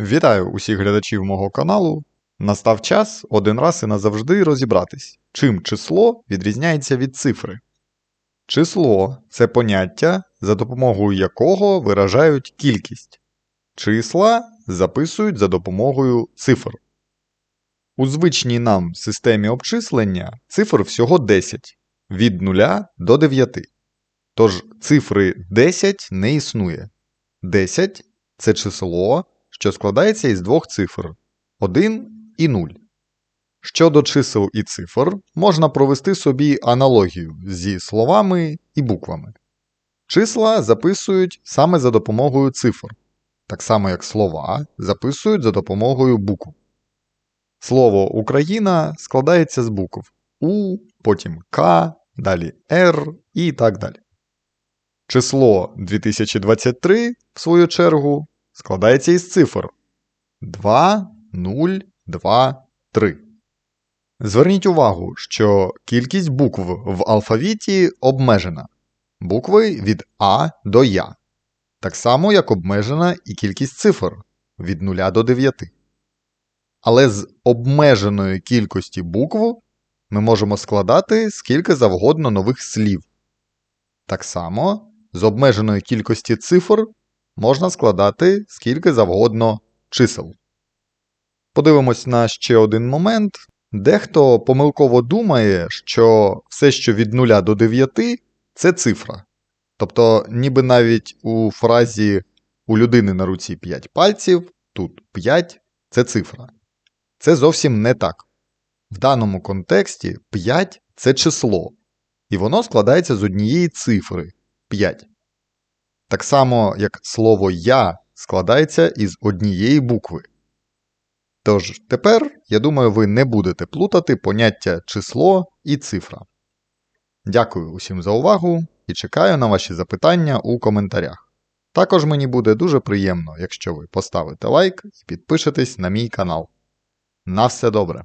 Вітаю усіх глядачів мого каналу. Настав час один раз і назавжди розібратись, чим число відрізняється від цифри. Число це поняття, за допомогою якого виражають кількість. Числа записують за допомогою цифр. У звичній нам системі обчислення цифр всього 10 від 0 до 9. Тож цифри 10 не існує. 10 це число, що складається із двох цифр 1 і 0. Щодо чисел і цифр, можна провести собі аналогію зі словами і буквами. Числа записують саме за допомогою цифр, так само як слова записують за допомогою букв. Слово Україна складається з букв У, потім К, далі Р і так далі. Число 2023, в свою чергу, складається із цифр 2, 0, 2, 3. Зверніть увагу, що кількість букв в алфавіті обмежена. Букви від А до Я. Так само, як обмежена і кількість цифр від 0 до 9. Але з обмеженої кількості букв ми можемо складати скільки завгодно нових слів. Так само з обмеженої кількості цифр можна складати скільки завгодно чисел. Подивимось на ще один момент. Дехто помилково думає, що все, що від 0 до 9, це цифра. Тобто, ніби навіть у фразі у людини на руці 5 пальців, тут 5 це цифра. Це зовсім не так. В даному контексті 5 це число, і воно складається з однієї цифри 5. Так само, як слово я складається із однієї букви. Тож тепер, я думаю, ви не будете плутати поняття число і цифра. Дякую усім за увагу і чекаю на ваші запитання у коментарях. Також мені буде дуже приємно, якщо ви поставите лайк і підпишетесь на мій канал. На все добре!